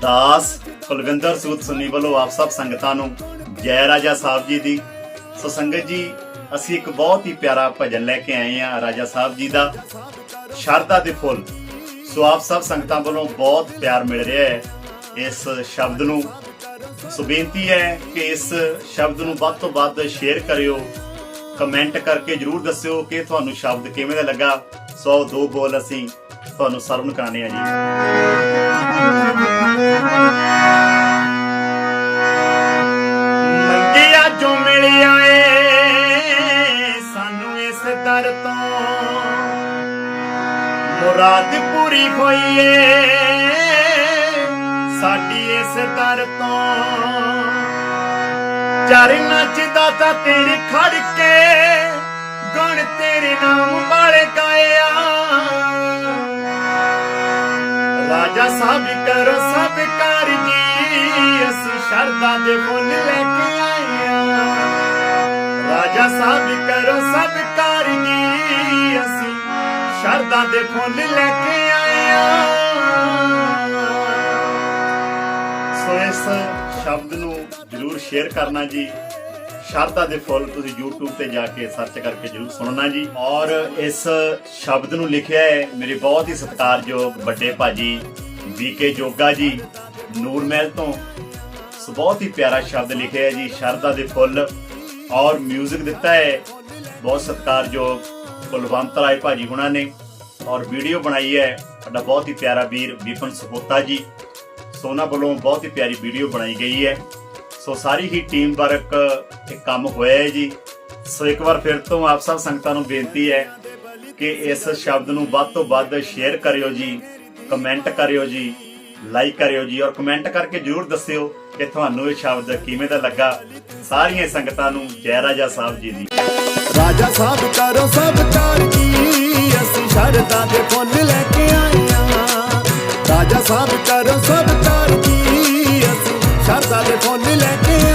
ਦਾਸ ਕੁਲਵਿੰਦਰ ਸੂਤ ਸੁਨੀ ਵੱਲੋਂ ਆਪ ਸਭ ਸੰਗਤਾਂ ਨੂੰ ਜੈ ਰਾਜਾ ਸਾਹਿਬ ਜੀ ਦੀ। ਸੋ ਸੰਗਤ ਜੀ, ਅਸੀਂ ਇੱਕ ਬਹੁਤ ਹੀ ਪਿਆਰਾ ਭਜਨ ਲੈ ਕੇ ਆਏ ਹਾਂ ਰਾਜਾ ਸਾਹਿਬ ਜੀ ਦਾ। ਸ਼ਰਧਾ ਦੇ ਫੁੱਲ। ਸੋ ਆਪ ਸਭ ਸੰਗਤਾਂ ਵੱਲੋਂ ਬਹੁਤ ਪਿਆਰ ਮਿਲ ਰਿਹਾ ਹੈ ਇਸ ਸ਼ਬਦ ਨੂੰ। ਸੋ ਬੇਨਤੀ ਹੈ ਕਿ ਇਸ ਸ਼ਬਦ ਨੂੰ ਵੱਧ ਤੋਂ ਵੱਧ ਸ਼ੇਅਰ ਕਰਿਓ। ਕਮੈਂਟ ਕਰਕੇ ਜਰੂਰ ਦੱਸਿਓ ਕਿ ਤੁਹਾਨੂੰ ਸ਼ਬਦ ਕਿਵੇਂ ਦਾ ਲੱਗਾ। ਸੋ ਦੋ ਬੋਲ ਅਸੀਂ ਤੁਹਾਨੂੰ ਸਰਵਨ ਕਰਾਣੇ ਆ ਜੀ। ਮੰਗਿਆ ਜੋ ਮਿਲਿਆ ਏ, ਸਾਨੂੰ ਇਸ ਦਰ ਤੋਂ। ਮੁਰਾਦ ਪੂਰੀ ਹੋਈ ਏ, ਸਾਡੀ ਇਸ ਦਰ ਤੋਂ। ਚਰਨਾਂ ਚ ਦਾਤਾ ਤੇਰੇ ਖੜ ਕੇ ਗੁਣ ਤੇਰੇ ਨਾਮ ਰਾਜਾ ਸਾਹਿਬ ਕਰੋ ਸਭ ਕਰ ਜੀ। ਅਸੀਂ ਸ਼ਰਧਾ ਦੇ ਫੁੱਲ ਲੈ ਕੇ ਆਏ ਰਾਜਾ ਸਾਹਿਬ ਕਰੋ ਸਭ ਕਰ ਜੀ। ਅਸੀਂ ਸ਼ਰਧਾ ਦੇ ਫੁੱਲ ਲੈ ਕੇ ਆਏ ਸੋ ਇਸ ਸ਼ਬਦ ਨੂੰ ਜਰੂਰ ਸ਼ੇਅਰ ਕਰਨਾ ਜੀ। ਸ਼ਰਧਾ ਦੇ ਫੁੱਲ ਤੁਸੀਂ YouTube ਤੇ ਜਾ ਕੇ ਸਰਚ ਕਰਕੇ ਜਰੂਰ ਸੁਣਨਾ ਜੀ। ਔਰ ਇਸ ਸ਼ਬਦ ਨੂੰ ਲਿਖਿਆ ਹੈ ਮੇਰੇ ਬਹੁਤ ਹੀ ਸਤਿਕਾਰਯੋਗ ਵੱਡੇ ਭਾਜੀ ਵੀਕੇ ਜੋਗਾ ਜੀ, ਨੂਰ ਮਹਿਲ ਤੋਂ। ਸੋ ਬਹੁਤ ਹੀ ਪਿਆਰਾ ਸ਼ਬਦ ਲਿਖਿਆ ਹੈ ਜੀ, ਸ਼ਰਧਾ ਦੇ ਫੁੱਲ। ਔਰ 뮤직 ਦਿੱਤਾ ਹੈ, ਬਹੁਤ ਸਤਿਕਾਰਯੋਗ ਕੁਲਵੰਤ ਰਾਏ ਭਾਜੀ ਹੁਣਾਂ ਨੇ। ਔਰ ਵੀਡੀਓ ਬਣਾਈ ਹੈ, ਸਾਡਾ ਬਹੁਤ ਹੀ ਪਿਆਰਾ ਵੀਰ ਵਿਪਨ ਸਪੋਤਾ ਜੀ। ਸੋਨਾ ਵੱਲੋਂ ਬਹੁਤ ਹੀ ਪਿਆਰੀ ਵੀਡੀਓ ਬਣਾਈ ਗਈ ਹੈ। ਸੋ ਸਾਰੀ ਹੀ ਟੀਮ ਵਰਕ ਇੱਕ ਕੰਮ ਹੋਇਆ ਹੈ ਜੀ। ਸੋ ਇੱਕ ਵਾਰ ਫਿਰ ਤੋਂ ਆਪ ਸਭ ਸੰਗਤਾਂ ਨੂੰ ਬੇਨਤੀ ਹੈ ਕਿ ਇਸ ਸ਼ਬਦ ਨੂੰ ਵੱਧ ਤੋਂ ਵੱਧ ਸ਼ੇਅਰ ਕਰਿਓ ਜੀ ਕਮੈਂਟ ਕਰਿਓ ਜੀ ਲਾਈਕ ਕਰਿਓ ਜੀ ਔਰ ਕਮੈਂਟ ਕਰਕੇ ਜਰੂਰ ਦੱਸਿਓ ਕਿ ਤੁਹਾਨੂੰ ਇਹ ਸ਼ਬਦ ਕਿਵੇਂ ਦਾ ਲੱਗਾ। ਸਾਰੀਆਂ ਸੰਗਤਾਂ ਨੂੰ ਜੈ ਰਾਜਾ ਸਾਹਿਬ ਜੀ ਦੀ। ਰਾਜਾ ਸਾਹਿਬ ਕਰੋ ਸਭ ਕੀ, ਅਸੀਂ ਸ਼ਰਦਾ ਦੇ ਫੁੱਲ ਲੈ ਕੇ ਆਏ ਰਾਜਾ ਸਾਹਿਬ ਕਰੋ let it.